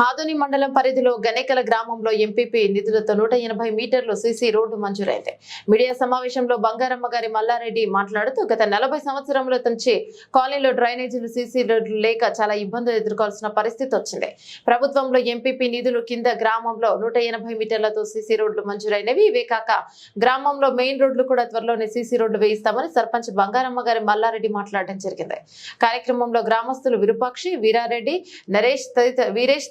ఆదోని మండలం పరిధిలో గనేకల గ్రామంలో ఎంపీపీ నిధులతో నూట ఎనభై మీటర్లు సీసీ రోడ్డు మంజూరైంది. మీడియా సమావేశంలో బంగారమ్మ గారి మల్లారెడ్డి మాట్లాడుతూ గత నలభై సంవత్సరముల నుంచి కాలనీలో డ్రైనేజీలు సీసీ రోడ్లు లేక చాలా ఇబ్బందులు ఎదుర్కోవాల్సిన పరిస్థితి వచ్చింది. ప్రభుత్వంలో ఎంపీపీ నిధులు కింద గ్రామంలో నూట ఎనభై మీటర్లతో సీసీ రోడ్లు మంజూరైనవి. ఇవే కాక గ్రామంలో మెయిన్ రోడ్లు కూడా త్వరలోనే సీసీ రోడ్లు వేయిస్తామని సర్పంచ్ బంగారమ్మ గారి మల్లారెడ్డి మాట్లాడడం జరిగింది. కార్యక్రమంలో గ్రామస్తులు విరూపాక్షి వీరారెడ్డి నరేష్ తదితర వీరేష్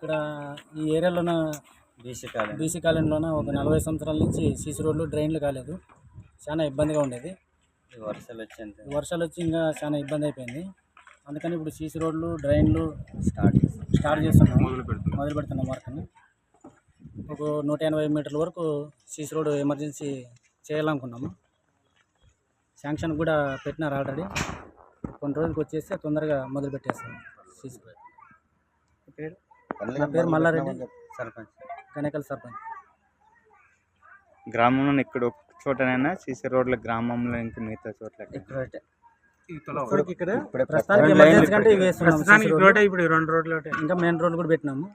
ఇక్కడ ఈ ఏరియాలోన బీసీ కాలనీ. బీసీ కాలనీలోన ఒక నలభై సంవత్సరాల నుంచి సీసీ రోడ్లు డ్రైన్లు కాలేదు. చాలా ఇబ్బందిగా ఉండేది. ఈ వర్షాలు వచ్చేంత ఈ వర్షాలు వచ్చి ఇంకా చాలా ఇబ్బంది అయిపోయింది. అందుకని ఇప్పుడు సీసీ రోడ్లు డ్రైన్లు స్టార్ట్ స్టార్ట్ చేస్తున్నాము మొదలు పెడుతున్నాం. వర్క్ని. ఒక నూట ఎనభై మీటర్ల వరకు సీసీ రోడ్ ఎమర్జెన్సీ చేయాలనుకున్నాము. శాంక్షన్ కూడా పెట్టినారు ఆల్రెడీ. కొన్ని రోజులకి వచ్చేస్తే తొందరగా మొదలు పెట్టేస్తాము సీసీ పేరు? నా పేరు మల్లారెడ్డి. సర్పంచ్. గణేకల్ సర్పంచ్. గ్రామంలో ఇక్కడ ఒక చోటనైనా సీసీ రోడ్ల గ్రామంలో ఇంకా మిగతా చోట్ల ఇక్కడ ప్రస్తుతానికి రెండు ఎమర్జెన్సీ లైన్లు కంటే ఇవి వేస్తున్నాము ప్రస్తుతానికి CC ఇప్పుడు రోడ్లు. ఒకటే ఇప్పుడు రెండు రోడ్లు ఒకటే. ఇంకా మెయిన్ రోడ్ కూడా పెట్టినాము.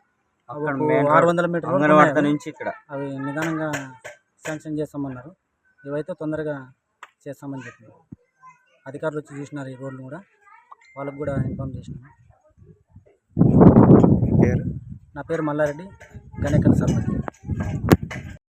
అక్కడ ఆరు వందల మీటర్ రోడ్లు అంగన్వాడత ఉన్నాయి. నుంచి ఇక్కడ. అవి నిదానంగా శాంక్షన్ చేస్తామన్నారు. ఇవైతే తొందరగా చేస్తామని చెప్పినారు. అధికారులు వచ్చి చూసినారు ఈ రోడ్లు కూడా. వాళ్ళకు కూడా ఇన్ఫామ్ చేసినాము. పేరు? నా పేరు మల్లారెడ్డి గణేకల్ సర్పంచ్.